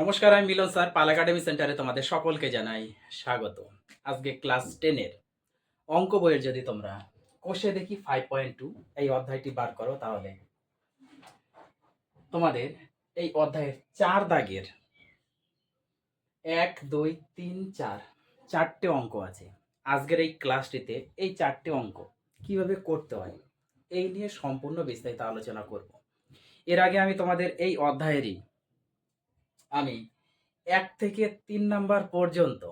নমস্কার, আমি মিলন স্যার, পাল একাডেমি সেন্টারে তোমাদের সকলকে জানাই স্বাগত। আজকে ক্লাস টেনের অঙ্ক বইয়ের যদি তোমরা কোষে দেখি ফাইভ পয়েন্ট টু এই অধ্যায়টি বার করো তাহলে। তোমাদের এই অধ্যায়ের চার দাগের এক, দুই, তিন, চার, চারটে অঙ্ক আছে। আজকের এই ক্লাসটিতে এই চারটে অঙ্ক কীভাবে করতে হয়, এই নিয়ে সম্পূর্ণ বিস্তারিত আলোচনা করব। এর আগে আমি তোমাদের এই অধ্যায়েরই আমি এক থেকে তিন নাম্বার পর্যন্ত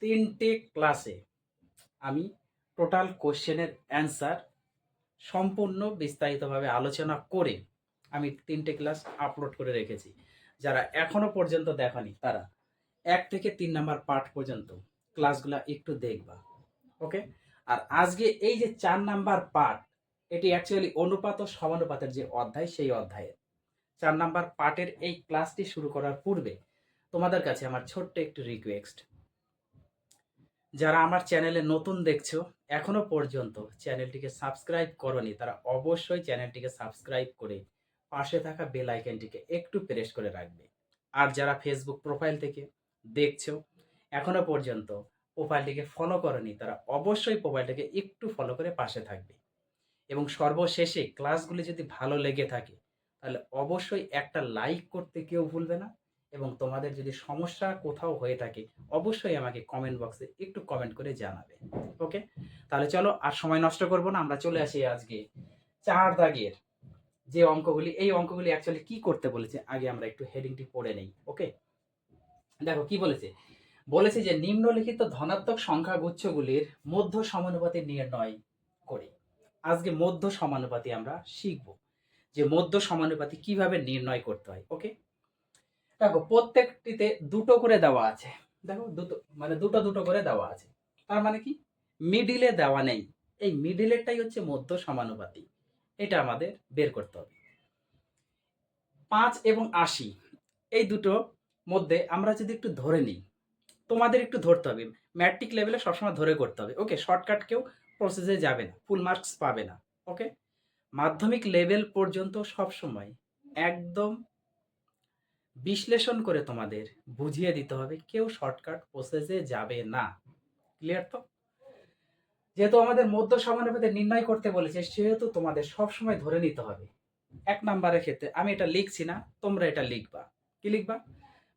তিনটে ক্লাসে আমি টোটাল কোশ্চেনের অ্যান্সার সম্পূর্ণ বিস্তারিতভাবে আলোচনা করে আমি তিনটে ক্লাস আপলোড করে রেখেছি। যারা এখনও পর্যন্ত দেখনি, তারা এক থেকে তিন নাম্বার পার্ট পর্যন্ত ক্লাসগুলো একটু দেখবা, ওকে? আর আজকে এই যে চার নাম্বার পার্ট, এটি অ্যাকচুয়ালি অনুপাত ও সমানুপাতের যে অধ্যায়, সেই অধ্যায়ের। চার নাম্বার পার্টের এই ক্লাসটি শুরু করার পূর্বে তোমাদের কাছে আমার ছোট্ট একটু রিকোয়েস্ট যারা আমার চ্যানেলে নতুন দেখছ, এখনও পর্যন্ত চ্যানেলটিকে সাবস্ক্রাইব করনি, তারা অবশ্যই চ্যানেলটিকে সাবস্ক্রাইব করে পাশে থাকা বেল আইকনটিকে একটু প্রেস করে রাখবে। আর যারা ফেসবুক প্রোফাইল থেকে দেখছ, এখনও পর্যন্ত প্রোফাইলটিকে ফলো করনি, তারা অবশ্যই প্রোফাইলটিকে একটু ফলো করে পাশে থাকবে। এবং সর্বশেষে ক্লাসগুলি যদি ভালো লেগে থাকে তাহলে অবশ্যই একটা লাইক করতে কেউ ভুলবে না এবং তোমাদের যদি সমস্যা কোথাও হয়ে থাকে, অবশ্যই আমাকে কমেন্ট বক্সে একটু কমেন্ট করে জানাবে ওকে তাহলে চলো আর সময় নষ্ট করব না, আমরা চলে আসি আজকে চার দাগের যে অঙ্কগুলি, এই অঙ্কগুলি অ্যাকচুয়ালি কি করতে বলেছে, আগে আমরা একটু হেডিংটি পড়ে নেই ওকে দেখো কি বলেছে বলেছে যে নিম্নলিখিত ধনাত্মক সংখ্যা গুচ্ছগুলির মধ্য সমানুপাতি নির্ণয় করি। আজকে মধ্য সমানুপাতি আমরা শিখব। যে মধ্য সমানুপাতি কীভাবে নির্ণয় করতে হয় ওকে দেখো, প্রত্যেকটিতে দুটো করে দেওয়া আছে। দেখো, দুটো মানে দুটো দুটো করে দেওয়া আছে। তার মানে কি? মিডিলে দেওয়া নেই। এই মিডিলেরটাই হচ্ছে মধ্য সমানুপাতি এটা আমাদের বের করতে হবে। পাঁচ এবং আশি, এই দুটো মধ্যে আমরা যদি একটু ধরে নিই, তোমাদের একটু ধরতে হবে। ম্যাট্রিক লেভেলে সবসময় ধরে করতে হবে ওকে শর্টকাট কেউ প্রসেসে যাবে না ফুল মার্কস পাবে না ওকে মাধ্যমিক লেভেল পর্যন্ত সবসময় একদম বিশ্লেষণ করে তোমাদের বুঝিয়ে দিতে হবে, কেউ শর্টকাট প্রসেসে যাবে না। ক্লিয়ার তো? যেহেতু আমাদের মধ্য সমানুপাতে নির্ণয় করতে বলেছে, সেহেতু তোমাদের সবসময় ধরে নিতে হবে। এক নাম্বারের ক্ষেত্রে, আমি এটা লিখছি না, তোমরা এটা লিখবা। কি লিখবা?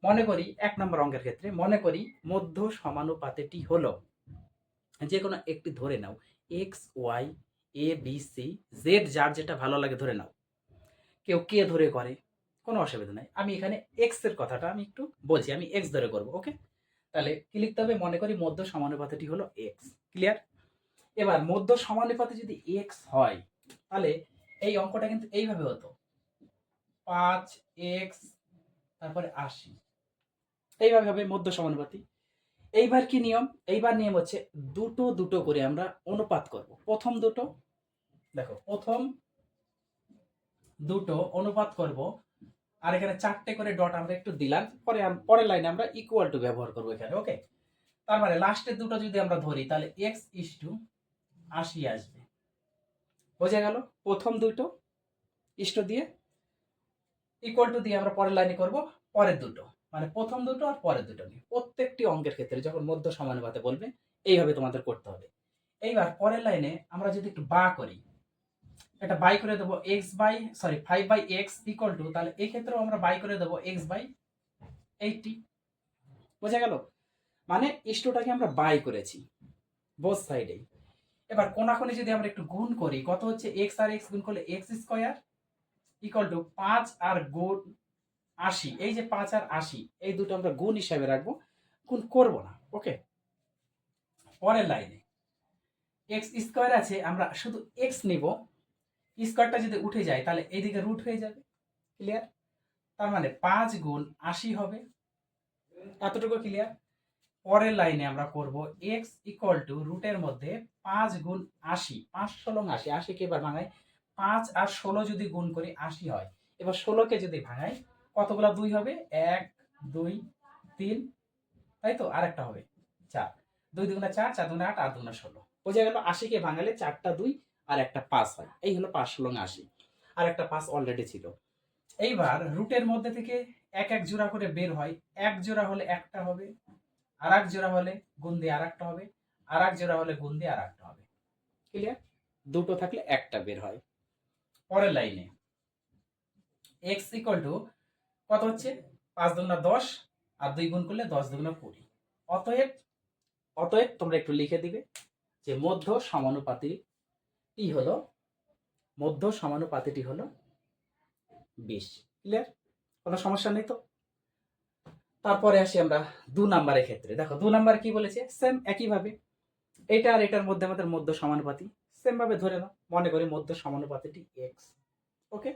মনে করি এক নম্বর অঙ্কের ক্ষেত্রে, মনে করি মধ্য সমানুপাতেটি হলো, যে কোনো একটি ধরে নাও, X, Y A B C Z যার যেটা ভালো লাগে ধরে নাও। কেউ কে ধরে করে, কোনো অসুবিধা নাই। আমি এখানে এক্সের কথাটা আমি একটু বলছি, আমি এক্স ধরে করব ওকে তাহলে কি লিখতে হবে? মনে করি মধ্য সমানুপাতটি হলো এক্স ক্লিয়ার এবার মধ্য সমানুপাতে যদি এক্স হয়, তাহলে এই অঙ্কটা কিন্তু এইভাবে হতো। পাঁচ এক্স তারপরে আশি। এইভাবে হবে মধ্য সমানুপাতি। এইবার কি নিয়ম? এইবার নিয়ম হচ্ছে দুটো দুটো করে আমরা অনুপাত করব। প্রথম দুটো দেখো, প্রথম দুটো অনুপাত করব, আর এখানে চারটে করে ডট আমরা একটু দিলাম, পরে পরের লাইনে আমরা ইকুয়াল টু ব্যবহার করব এখানে ওকে তার মানে লাস্টের দুটো যদি আমরা ধরি, তাহলে এক্স ইস টু আশি আসবে। বোঝা গেল? প্রথম দুটো ইষ্ট দিয়ে ইকুয়াল টু দিয়ে আমরা পরের লাইনে করব, পরের দুটো। মানে প্রথম দুটো আর পরের দুটো নিয়ে। প্রত্যেকটি অঙ্কের ক্ষেত্রে যখন মধ্য সমানুপাতে বলবে, এইভাবে তোমাদের করতে হবে। এইবার পরের লাইনে আমরা যদি একটু বা করি এটা বাই করে দেবো X by sorry five by X equal to তাহলে এই ক্ষেত্রেও আমরা বাই করে দেবো এক্স বাই এইটটি বোঝা গেল? মানে ইষ্টটাকে আমরা বাই করেছি বোথ সাইডেই এবার কোনাকুনি যদি আমরা একটু গুণ করি, কত হচ্ছে? এক্স আর এক্স গুণ করলে এক্স স্কোয়ার ইকুয়াল টু পাঁচ আর গুণ আশি। এই যে পাঁচ আর আশি, এই দুটো আমরা গুণ হিসাবে রাখব, গুণ করব না ওকে পরের লাইনে এক্স স্কোয়ার আছে, আমরা শুধু এক্স নিব স্কোয়ারটা যদি উঠে যায়, তাহলে এইদিকে রুট হয়ে যাবে ক্লিয়ার তার মানে পাঁচ গুণ আশি হবে। এতটুকু ক্লিয়ার পরের লাইনে আমরা করব এক্স ইকুয়াল টু রুটের মধ্যে পাঁচ গুণ আশি। পাঁচ ষোলো আশি। আশিকে এবার ভাঙাই। পাঁচ আর ষোলো যদি গুণ করি আশি হয়, এবার ষোলোকে যদি ভাঙাই, কতগুলো দুই হবে? এক, দুই, তিন, তাই তো? আরেকটা হবে, চার। দুই দুগুণা চার চার দুগুণা আট আট দুগুণা ষোলো। বোঝা গেল আশিকে ভাঙালে চারটা দুই আর একটা পাঁচ হয়। এই হলো পাঁচ ষোলো আশি। আর একটা পাঁচ অলরেডি ছিল। এইবার রুটের মধ্যে থেকে এক এক জোড়া করে বের হয়। এক জোড়া হলে একটা হবে আর এক জোড়া হলে গুণ দিয়ে আর একটা হবে আর এক জোড়া হলে গুণ দিয়ে আর একটা হবে। ক্লিয়ার দুটো থাকলে একটা বের হয়। পরের লাইনে এক্স ইকুয়াল টু কত হচ্ছে? পাঁচ দুগুণা দশ আর দুই গুণ করলে দশ দুগুণা কুড়ি। অতএব অতএব তোমরা একটু লিখে দিবে যে মধ্য সমানুপাতিটি হলো, মধ্য সমানুপাতিটি হলো বিশ। ক্লিয়ার কোনো সমস্যা নেই তো? তারপরে আসি আমরা দু নাম্বারের ক্ষেত্রে। দেখো, দু নাম্বার কি বলেছে? সেম একইভাবে। এটা আর এটার মধ্যে আমাদের মধ্য সমানুপাতি। সেম ভাবে ধরে নাও। মনে করি মধ্য সমানুপাতিটি এক্স ওকে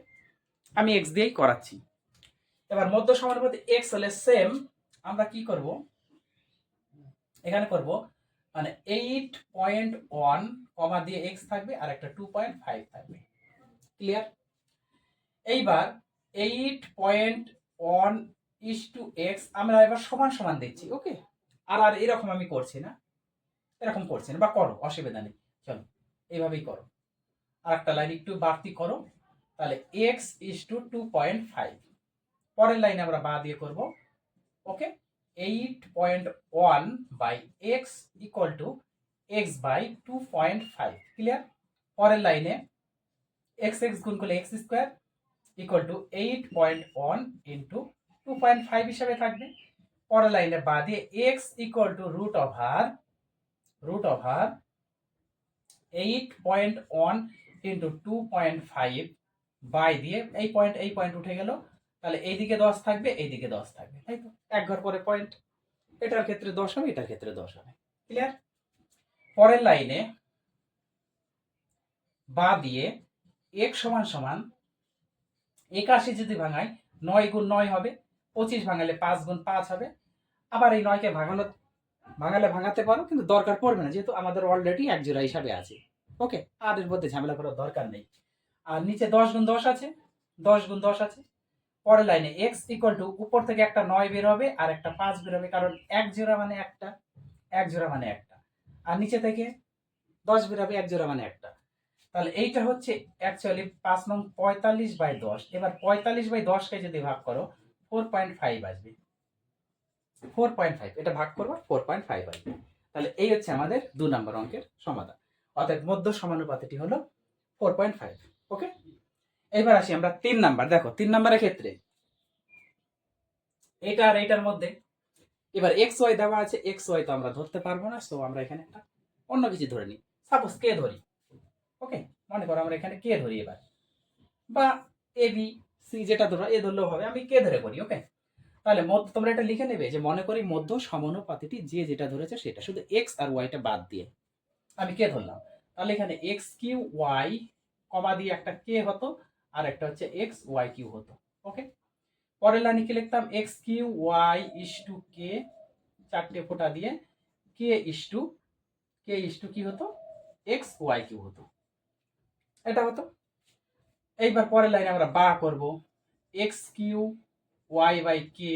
আমি এক্স দিয়েই করাচ্ছি। এবার মধ্য সমানুপাতি এক্স হলে সেম আমরা কি করব? এখানে করব মানে এইট পয়েন্ট ওয়ান কমা দিয়ে এক্স থাকবে আর একটা টু পয়েন্ট ফাইভ থাকবে। ক্লিয়ার এইবার eight point one is two X আমরা এবার সমান সমান দিচ্ছি ওকে আর আর এরকম আমি করছি না। এরকম করছি না, বা করো, অসুবিধা নেই। চলো, এইভাবেই করো। আর একটা লাইন একটু বাড়তি করো। তাহলে X is two two point five পরের লাইনে আমরা বা দিয়ে করব okay eight point one by X equal to X by two point five clear পরের লাইনে এক্স এক্স গুণ করলে X square equal to eight point one into two point five হিসাবে থাকবে। পরের লাইনে বা দিয়ে X equal to root over root over eight point one into two point five by দিয়ে এই পয়েন্ট এই পয়েন্ট উঠে গেল। তাহলে এইদিকে দশ থাকবে, এইদিকে দশ থাকবে, তাই তো? এক ঘর পরে পয়েন্ট এটার ক্ষেত্রে দশ হবে, এটার ক্ষেত্রে দশ হবে। ক্লিয়ার পরের লাইনে বা দিয়ে এক সমান সমান একাশি যদি ভাঙাই, নয় গুণ নয় হবে, পঁচিশ ভাঙালে পাঁচ গুণ পাঁচ হবে। আবার এই নয়কে ভাঙানো, ভাঙালে ভাঙাতে পারো, কিন্তু দরকার পড়বে না, যেহেতু আমাদের অলরেডি এক জোড়া হিসাবে আছে। ওকে আর এর মধ্যে ঝামেলা করার দরকার নেই। আর নিচে দশ গুণ দশ আছে, দশ গুণ দশ আছে পরের লাইনে এক্স ইকুয়াল টু উপর থেকে একটা নয় বের হবে আর একটা পাঁচ বের হবে, কারণ এক জোড়া মানে একটা, এক জোড়া মানে একটা। আর নিচে থেকে দশ বের হবে, এক জোড়া মানে একটা। তাহলে এইটা হচ্ছে অ্যাকচুয়ালি পাঁচ নং পঁয়তাল্লিশ বাই দশ। এবার পঁয়তাল্লিশ বাই দশকে যদি ভাগ করো ফোর পয়েন্ট ফাইভ আসবে। ফোর পয়েন্ট ফাইভ এটা ভাগ করব ফোর পয়েন্ট ফাইভ আসবে। তাহলে এই হচ্ছে আমাদের দু নম্বর অঙ্কের সমাধান। অর্থাৎ মধ্য সমানুপাতিটি হলো ফোর পয়েন্ট ফাইভ ওকে এবার আসি আমরা তিন নাম্বার। দেখো, তিন নাম্বারের ক্ষেত্রে এটা আর এটার মধ্যে এবার এক্স ওয়াই দেওয়া আছে। এক্স ওয়াই তো আমরা ধরতে পারব না সো আমরা এখানে একটা অন্য কিছু ধরে নিই। সাপোজ কে ধরি ওকে মনে করো আমরা এখানে কে ধরি এবার। বা এ বি সি যেটা ধরো এ ধরলেও হবে, আমি কে ধরে করি ওকে তাহলে মধ্য, তোমরা এটা লিখে নেবে যে মনে করি মধ্য সমানুপাতিটি যে যেটা ধরেছে সেটা, শুধু এক্স আর ওয়াইটা বাদ দিয়ে আমি কে ধরলাম। তাহলে এখানে এক্স কিউ ওয়াই কমা দিয়ে একটা কে হতো আর একটা হচ্ছে এক্স ওয়াই কিউ হতো ওকে পরের লাইনে কি লিখতাম? X Q Y is two K চারটে ফোঁটা দিয়ে K is two K is two কি হতো? এক্স ওয়াই কিউ হতো, এটা হতো। এইবার পরের লাইনে আমরা বা করব। X Q Y by K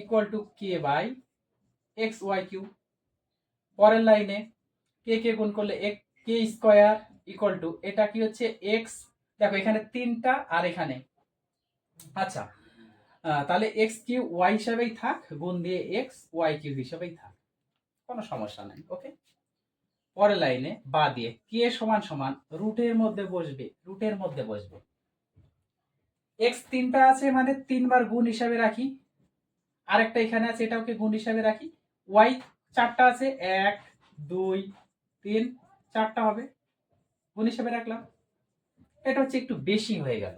equal to K by X Y Q পরের লাইনে কে কে গুণ করলে এক কে স্কোয়ার ইকুয়াল টু এটা কি হচ্ছে? এক্স দেখো, এখানে তিনটা আর এখানে। আচ্ছা তাহলে এক্স কিউ ওয়াই হিসাবেই থাক, গুণ দিয়ে এক্স ওয়াই কিউ হিসাবেই থাক। কোনো সমস্যা নাই, ওকে? পরের লাইনে বা দিয়ে কে সমান সমান? রুটের মধ্যে বসবে, রুটের মধ্যে বসবে। এক্স তিনটা আছে মানে তিনবার গুণ হিসাবে রাখি। আরেকটা এখানে আছে এটাকে গুণ হিসাবে রাখি? ওয়াই চারটা আছে, এক, দুই, তিন, চারটা হবে। গুণ হিসাবে রাখলাম। এটা হচ্ছে একটু বেশি হয়ে গেল।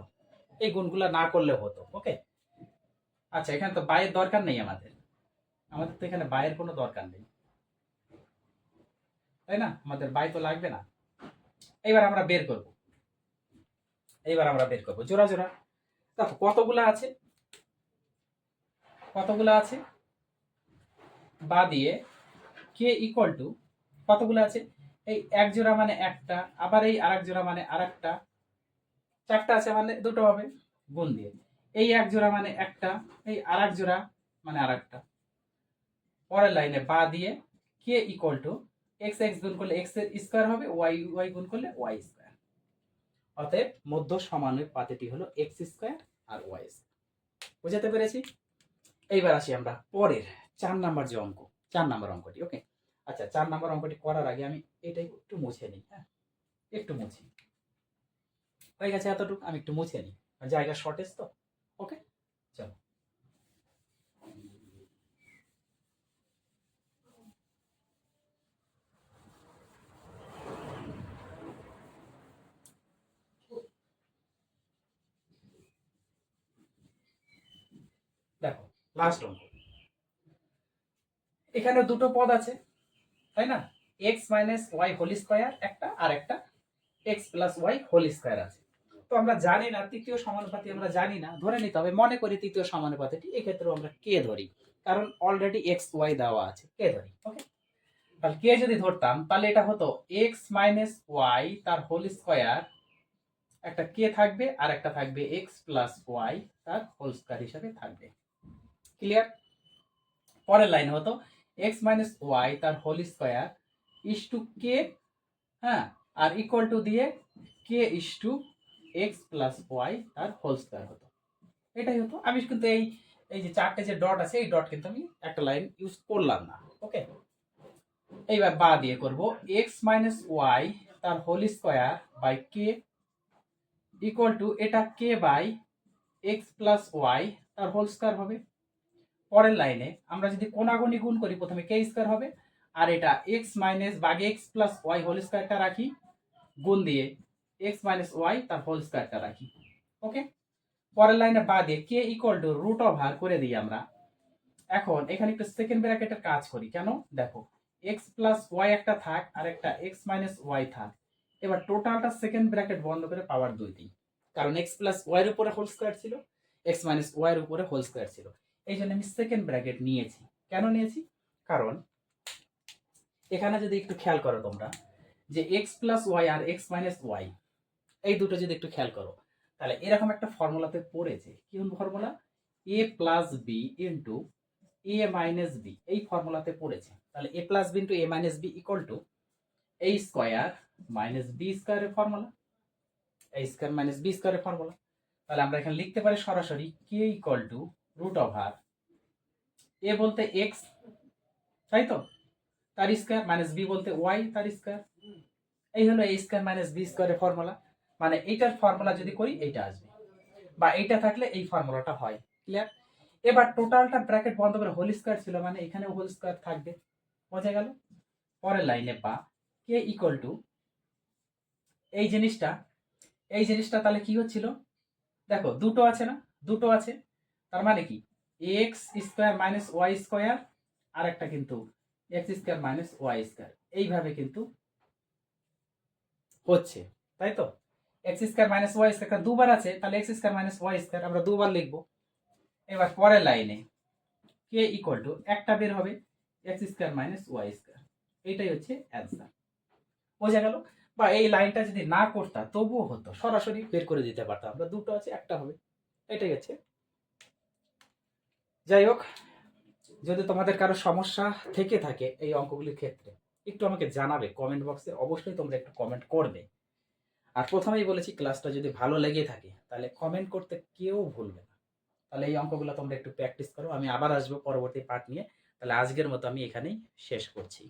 এই গুণগুলো না করলে হতো ওকে আচ্ছা এখানে তো বাইয়ের দরকার নেই আমাদের। আমাদের তো এখানে বাইয়ের কোনো দরকার নেই। তাই না? আমাদের বাই তো লাগবে না। এইবার আমরা বের করব। এইবার আমরা বের করব। জোড়া জোড়া। দেখো, কতগুলো আছে? কতগুলো আছে? বা দিয়ে কে ইকুয়াল টু কতগুলো আছে? এই এক জোড়া মানে একটা, আবার এই আরেক জোড়া মানে আরেকটা। চারটা আছে মানে দুটো হবে। গুণ দিয়ে। এই এক জোড়া মানে একটা, এই আর এক জোড়া মানে আর একটা পরের লাইনে বা দিয়ে K equal to X X গুণ করলে এক্সের স্কোয়ার হবে ওয়াই ওয়াই গুণ করলে ওয়াই স্কোয়ার অতএব মধ্য সমানুপাতিটি হলো এক্স স্কোয়ার আর ওয়াই বুঝাতে পেরেছি? এইবার আসি আমরা পরের চার নাম্বার যে অঙ্ক, চার নাম্বার অঙ্কটি ওকে আচ্ছা চার নাম্বার অঙ্কটি করার আগে আমি এটাই একটু মুছে নিই হ্যাঁ? একটু মুছি। হয়ে গেছে এতটুকু, আমি একটু মুছে নিই। জায়গা শর্টেজ তো? ওকে চলো। দেখো লাস্ট অঙ্ক এখানে দুটো পদ আছে, তাই না? X minus Y whole square একটা, আর একটা X plus Y whole square আছে। তো আমরা জানি না, তৃতীয় সমানুপাতি আমরা জানি না, ধরে নিতে হবে, মনে করি তৃতীয় সমানুপাতিটি এক্ষেত্রে আমরা কে ধরি? কারণ অলরেডি এক্স ওয়াই দেওয়া আছে, কে ধরি? ওকে তাহলে কে যদি ধরতাম, তাহলে এটা হতো এক্স মাইনাস ওয়াই তার হোল স্কোয়ার একটা কে থাকবে আর একটা থাকবে এক্স প্লাস ওয়াই তার হোল স্কোয়ার হিসাবে থাকবে। ক্লিয়ার পরের লাইন হতো এক্স মাইনাস ওয়াই তার whole square is two K হ্যাঁ? আর ইকুয়াল টু দিয়ে K is two X plus Y তার হোল স্কোয়ার হতো। এটাই হতো। আমি কিন্তু এই এই যে চারটে যে ডট আছে, এই ডট কিন্তু আমি একটা লাইন ইউজ করলাম না। ওকে এইবার বা দিয়ে করব। এক্স মাইনাস ওয়াই তার whole square by K equal to এটা K by X plus Y তার হোল স্কোয়ার হবে। পরের লাইনে আমরা যদি কোনাগুনি গুণ করি, প্রথমে কে স্কোয়ার হবে। আর এটা এক্স মাইনাস বাগে এক্স প্লাস ওয়াই হোল স্কোয়ারটা রাখি। গুণ দিয়ে এক্স মাইনাস ওয়াই তার হোল স্কোয়ারটা রাখি। ওকে পরের লাইনে বা দিয়ে K equal to root over করে দিই আমরা। এখন এখানে একটু সেকেন্ড ব্র্যাকেটের কাজ করি। কেন? দেখো এক্স প্লাস ওয়াই একটা থাক, আর একটা এক্স মাইনাস ওয়াই থাক। এবার টোটালটা সেকেন্ড ব্র্যাকেট বন্ধ করে পাওয়ার দুই দিই। কারণ এক্স প্লাস ওয়াইয়ের উপরে হোল স্কোয়ার ছিল এক্স মাইনাস ওয়াইয়ের উপরে হোল স্কোয়ার ছিল। এই জন্য আমি সেকেন্ড ব্র্যাকেট নিয়েছি। কেন নিয়েছি? কারণ এখানে যদি একটু খেয়াল করো তোমরা, যে এক্স প্লাস ওয়াই আর এক্স মাইনাস ওয়াই এই দুটো যদি একটু খেয়াল করো, তাহলে এরকম একটা ফর্মুলাতে পড়েছে, কি formula? A plus B into A minus B এই ফর্মুলাতে পড়েছে। তাহলে A plus B into A minus B equal to A square minus B স্কোয়ারের formula. A square minus B স্কোয়ারের ফর্মুলা। তাহলে আমরা এখানে লিখতে পারি সরাসরি K equal to root over A বলতে এক্স তাই তো? তার স্কোয়ার মাইনাস বি বলতে ওয়াই তার স্কোয়ার এই হলো এ স্কোয়ার মাইনাস বি স্কোয়ারের ফর্মুলা। মানে এইটার ফর্মুলা যদি করি, এইটা আসবে। বা এইটা থাকলে এই ফর্মুলাটা হয়। ক্লিয়ার এবার টোটালটা ব্র্যাকেট বন্ধ করে হোল স্কোয়ার ছিল মানে এখানে হোল স্কোয়ার থাকবে। বোঝা গেল? পরের লাইনে বা কে ইকুয়াল টু এই জিনিসটা এই জিনিসটা তাহলে কি হচ্ছিল? দেখো, দুটো আছে না? দুটো আছে। তার মানে কি? X square minus Y square আর একটা কিন্তু X square minus Y square এইভাবে কিন্তু হচ্ছে। তাই তো? X square minus Y square দুবার আছে, তাহলে X square minus Y square আমরা দুবার লিখব। এবার পরের লাইনে কে ইকুয়াল টু একটা বের হবে X square minus Y square এইটাই হচ্ছে অ্যান্সার বোঝা গেল? বা এই লাইনটা যদি না করতাম তবুও হতো, সরাসরি বের করে দিতে পারতাম। আমরা দুটো আছে, একটা হবে। এটাই হচ্ছে। যাই হোক, যদি তোমাদের কারও সমস্যা থেকে থাকে এই অঙ্কগুলির ক্ষেত্রে, একটু আমাকে জানাবে কমেন্ট বক্সে অবশ্যই তোমরা একটু কমেন্ট করবে। আর প্রথমেই বলেছি ক্লাসটা যদি ভালো লেগে থাকে, তাহলে কমেন্ট করতে কেউ ভুলবে না। তাহলে এই অঙ্কগুলো তোমরা একটু প্র্যাকটিস করো, আমি আবার আসব পরবর্তী পার্ট নিয়ে। তাহলে আজকের মতো আমি এখানেই শেষ করছি।